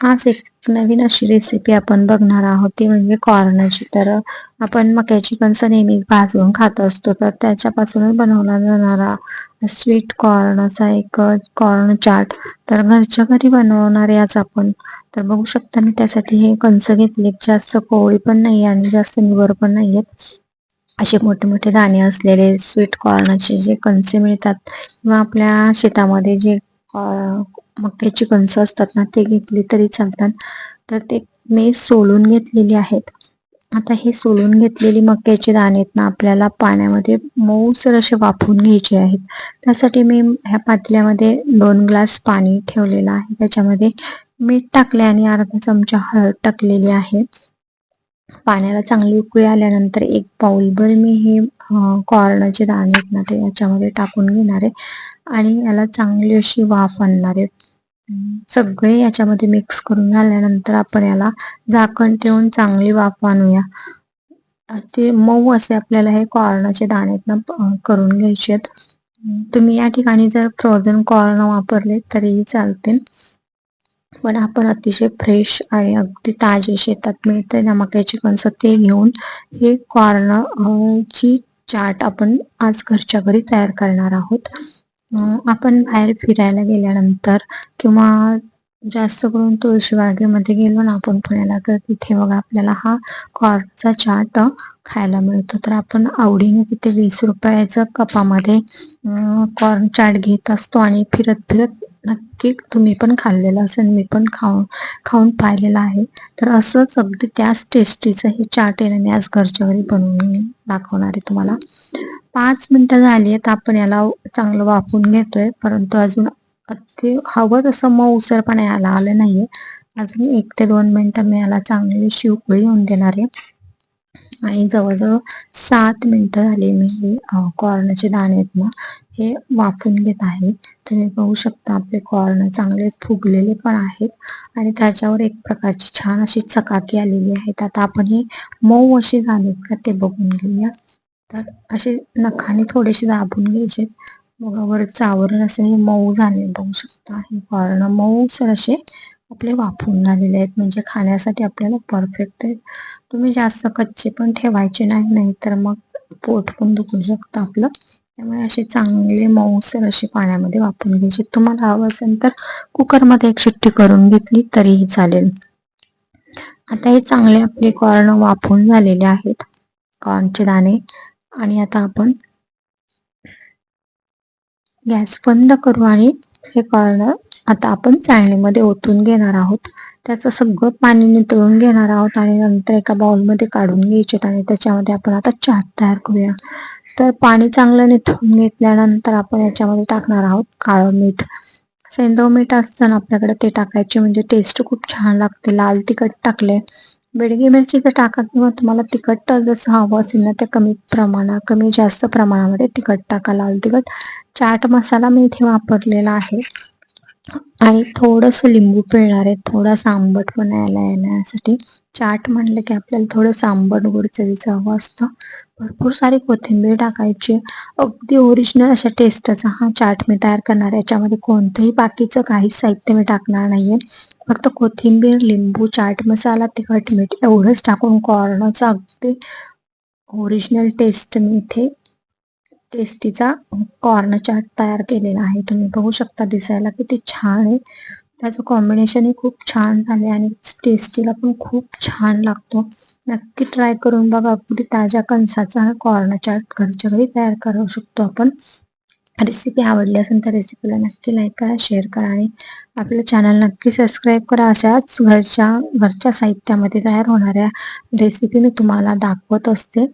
आज एक नवीन अशी रेसिपी आपण बघणार आहोत. ती म्हणजे कॉर्नची तर आपण मक्याची कणस नेहमीच भाजून खात असतो. तर त्याच्यापासूनच बनवला जाणारा स्वीट कॉर्न असा एक कॉर्न चाट. तर घरच्या घरी बनवणारे आज आपण. तर बघू शकता मी त्यासाठी हे कणस घेतले जास्त कोवळी पण नाही आणि जास्त निवर पण नाहीयेत असे मोठे मोठे दाणे असलेले स्वीट कॉर्नचे जे कणसे मिळतात किंवा आपल्या शेतामध्ये जे मक्याची कणसं असतात ना ते घेतली तरी चालतात. तर ते मी सोलून घेतलेली आहेत. आता हे सोलून घेतलेली मक्याचे दाणे ना आपल्याला पाण्यामध्ये मऊसर असे वाफवून घ्यायचे आहेत. त्यासाठी मी ह्या पातल्यामध्ये दोन ग्लास पाणी ठेवलेलं आहे. त्याच्यामध्ये मीठ टाकले आणि अर्धा चमचा हळद टाकलेली आहे. पाण्याला चांगली उकळी आल्यानंतर एक पाऊलभर मी हे कॉर्नचे दाणे आहेत ना ते याच्यामध्ये टाकून घेणार आहे. आणि याला चांगली अशी वाफ आणणार आहे. सगळे याच्यामध्ये मिक्स करून झाल्यानंतर आपण याला झाकण ठेवून चांगली वाफ आणूया. ते मऊ असे आपल्याला हे कॉर्नचे दाणे करून घ्यायचे तुम्ही या ठिकाणी जर फ्रोझन कॉर्न वापरले तरीही चालते पण आपण अतिशय फ्रेश आणि अगदी ताजे शेतात मिळते नमक्याची कणस ते घेऊन हे कॉर्न ची चाट आपण आज घरच्या घरी तयार करणार आहोत. आपण बाहेर फिरायला गेल्यानंतर किंवा जास्त करून तुळशीबागेमध्ये गेलो ना आपण पुण्याला तर तिथे बघा आपल्याला हा कॉर्नचा चाट खायला मिळतो. तर आपण आवडीने तिथे वीस रुपयाचं कपामध्ये कॉर्न चाट घेत असतो आणि फिरत फिरत नक्की तुम्ही पण खाल्लेलं असेल मी पण खाऊन खाऊन पाहिलेलं आहे. तर असंच अगदी त्याच टेस्टीचं हे चाट आहे मी आज घरच्या घरी बनवून दाखवणार आहे तुम्हाला. पाच मिनिटं झाली आहेत आपण याला चांगलं वाफून घेतोय. परंतु अजून अगदी हवं तसं मऊसर पण याला आलं नाहीये. अजून एक ते दोन मिनिटं मी याला चांगली शिवकुळी होऊन देणार आहे. आणि जवळजवळ सात मिनिटं झाली मी हे कॉर्नचे दाणे आहेत ना हे वाफून घेत आहे. तुम्ही बघू शकता आपले कॉर्न चांगले फुगलेले पण आहेत. आणि त्याच्यावर एक प्रकारची छान अशी चकाकी आलेली आहे. आता आपण हे मऊ अशी झाली का ते बघून घेऊया. तर असे नखाने थोडेसे दाबून घ्यायचे. बघा वरचं आवरण असं हे मऊ झाले. बघू शकता हे कॉर्न मऊ सर असे आपले वाफून झालेले आहेत. म्हणजे खाण्यासाठी आपल्याला परफेक्ट आहेत तुम्ही जास्त कच्चे पण ठेवायचे नाही. नाही तर मग पोट पण दुखू शकतं आपलं. त्यामुळे असे चांगले मऊसर असे पाण्यामध्ये वापरून घ्यायचे. तुम्हाला हवं असेल तर कुकरमध्ये एक शिट्टी करून घेतली तरीही चालेल. आता हे चांगले आपले कॉर्न वाफून झालेले आहेत. कॉर्नचे दाणे आणि आता आपण गॅस बंद करू आणि हे कळलं. आता आपण चाळणीमध्ये ओतून घेणार आहोत. त्याचं सगळं पाणी नितळून घेणार आहोत आणि नंतर एका बाउलमध्ये काढून घ्यायचे आणि त्याच्यामध्ये आपण आता चाट तयार करूया. तर पाणी चांगलं निथळून घेतल्यानंतर आपण याच्यामध्ये टाकणार आहोत काळं मीठ. सेंदव मीठ असताना आपल्याकडे ते टाकायचे म्हणजे टेस्ट खूप छान लागते. लाल तिखट टाकले बेडगी मिरची टाका किंवा तुम्हाला तिखट जसं हवं असेल ना ते कमी प्रमाणात कमी जास्त प्रमाणामध्ये तिखट टाका. लाल तिखट चाट मसाला मी इथे वापरलेला आहे. आणि थोडस लिंबू पिळणार आहे. थोडासा पण यायला येण्यासाठी. चाट म्हणलं की आपल्याला थोडं आंबट गोड चवीचं हवं असतं भरपूर सारी कोथिंबीर टाकायची. अगदी ओरिजिनल अशा टेस्टचा हा चाट मी तयार करणार आहे. याच्यामध्ये कोणतंही बाकीचं काहीच साहित्य मी टाकणार नाहीये. फक्त कोथिंबीर लिंबू चाट मसाला तिखट मीठ एवढंच टाकून कॉर्नचा अगदी ओरिजिनल टेस्ट मी इथे टेस्टीचा कॉर्न चाट तयार केलेला आहे. तुम्ही बघू शकता दिसायला किती छान आहे. त्याचं कॉम्बिनेशनही खूप छान झाले आणि टेस्टीला पण खूप छान लागतो. नक्की ट्राय करून बघा. अगदी ताज्या कणसाचा हा कॉर्न चाट घरच्या घरी तयार करू शकतो आपण. रेसिपी आवडली असेल तर रेसिपीला नक्की लाईक करा शेअर करा आणि आपलं चॅनल नक्की सबस्क्राईब करा. अशाच घरच्या घरच्या साहित्यामध्ये तयार होणाऱ्या रेसिपी मी तुम्हाला दाखवत असते.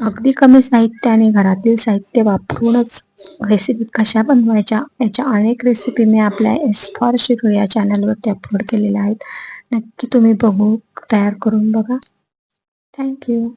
अगदी कमी साहित्याने घरातील साहित्य वापरूनच रेसिपी कशा बनवायच्या याच्या अनेक रेसिपी मी आपल्या एस फॉर शिरू या चॅनलवरती अपलोड केलेल्या आहेत. नक्की तुम्ही बघू तयार करून बघा. थँक्यू